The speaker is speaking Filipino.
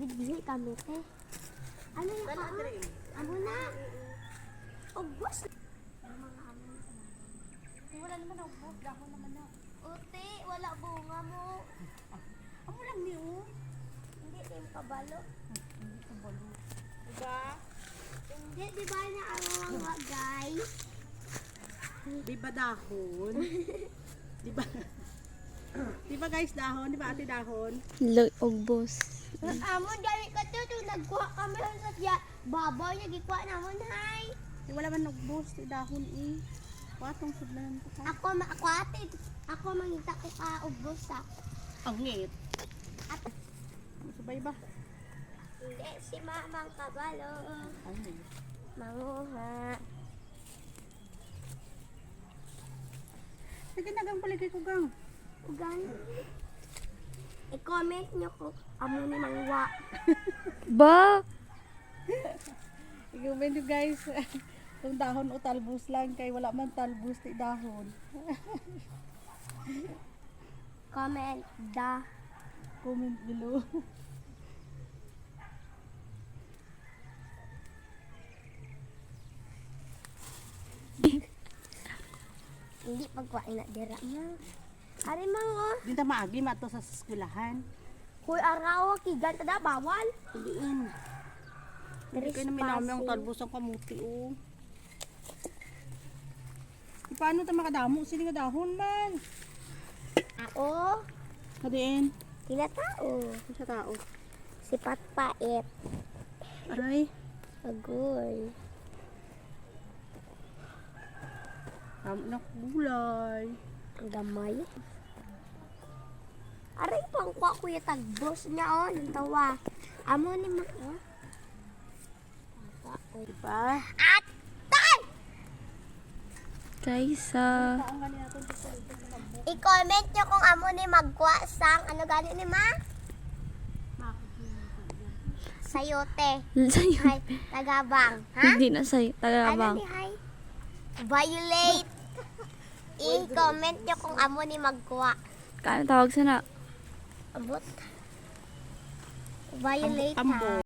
bidbili kami te. Ano na ka? Amo na. Ubos. Mga amo. Wala naman ako, boss. Dako naman na. Uti, wala bunga mo. Amo lang ni oh. Hindi din pabalo. Hindi ko balo. Diba? Hindi, di ba na ang guys? Di ba dahon? Di ba? Di ba guys dahon? Di ba ate dahon? Loy, ugbos. Amo, dali ka to. to nagkuha kami sa siya. Babaw niya, gikuha namon, hay. Di wala man nagbus. Di dahon eh. Watong sudlan ko ka. Ako, ma ako ate. Ako, mangita ko ka ubos sa. Ang ngit. At, Sabay ba? hindi, si mamang kabalo. Ang ngit. Manguha. Sige nagang paligay ko gang. Ugan. I-comment nyo ko. Amo ni mangwa. Ba? Ikaw ba nyo guys? Kung dahon o talbos lang kay wala man talbos ti dahon. Comment da. Comment below. Hindi pagkuhain na dira mo. Ari mga. Dinta maagi mato sa eskwelahan. Hoy araw, kigan tada bawal. Piliin. Hindi kayo namin namin ang talbos ang kamuti oh. E, paano ta makadamo? Sili nga dahon man. Ako, Kadiin. tila tao. Sa tao. Si Patpait. Aray. Agoy. Damo na gulay. Gamay. Aray pang kwa kuya tagbos niya oh, ng tawa. Amo ni ma. Oh. Diba? Atay! Kaysa. Ang ganyan natin sa I-comment nyo kung amo ni magkwa sang ano gani ni ma? Sayote. Sa'yo. Hay, tagabang. Ha? Hindi na sa'yo. Ano Tagabang. ni hay? Violate. I-comment nyo kung amo ni magkwa. Kano tawag sana? Abot. Violate. Ambo.